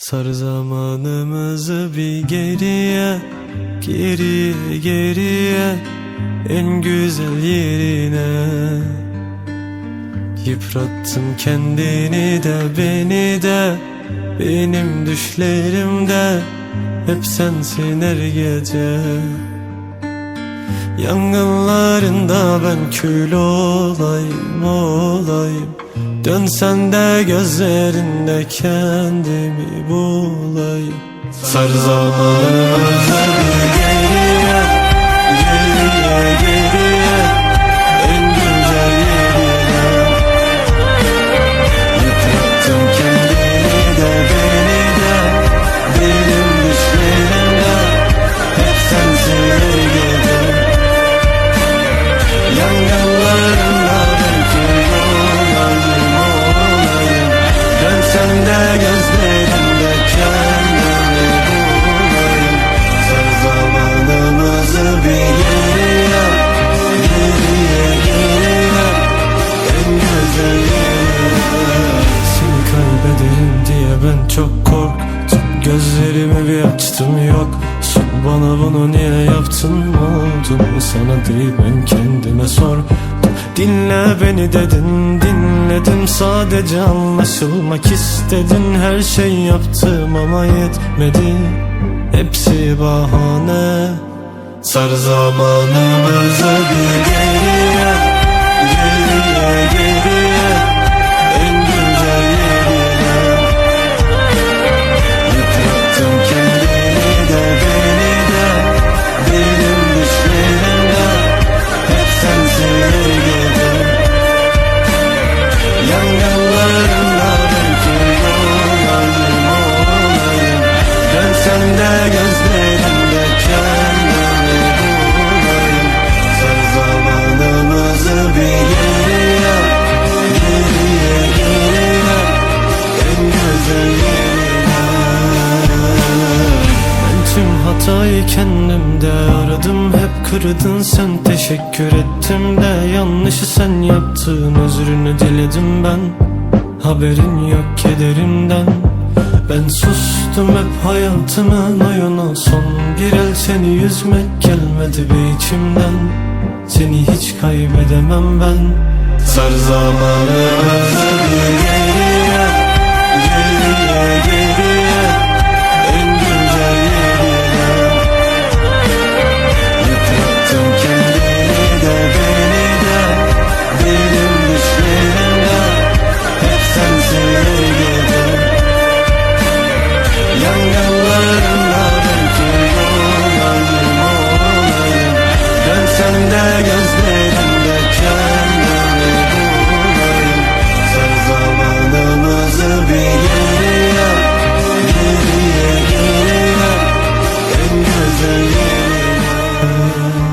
Sar zamanımızı bir geriye Geriye geriye En güzel yerine. Yıprattın kendini de beni de Benim düşlerimde Hep sensin her gece. Yangınlarında ben kül olayım olayım Dönsen de gözlerinde kendimi bulayım. Sar bir geriye Geriye geriye Bir açtım yok. Sor bana bunu niye yaptın? Oldum Sana değil ben kendime sordum. Dinle beni dedin dinledim. Sadece anlaşılmak istedin. Her şey yaptım ama yetmedi. Hepsi bahane. Sar zamanımızı bir geriye Geriye geriye Dönsem de gözlerimde kendimi bulayım Sar zamanımızı bir geriye Geriye geriye En güzel Ben tüm hatayı kendimde aradım Hep kırdın sen teşekkür ettim de Yanlışı sen yaptın özrünü diledim ben Haberin yok kederimden Ben sustum hep hayatımın oyunu. Son bir el seni yüzmek gelmedi bir içimden. Seni hiç kaybedemem ben. Sar zamanımızı Geriye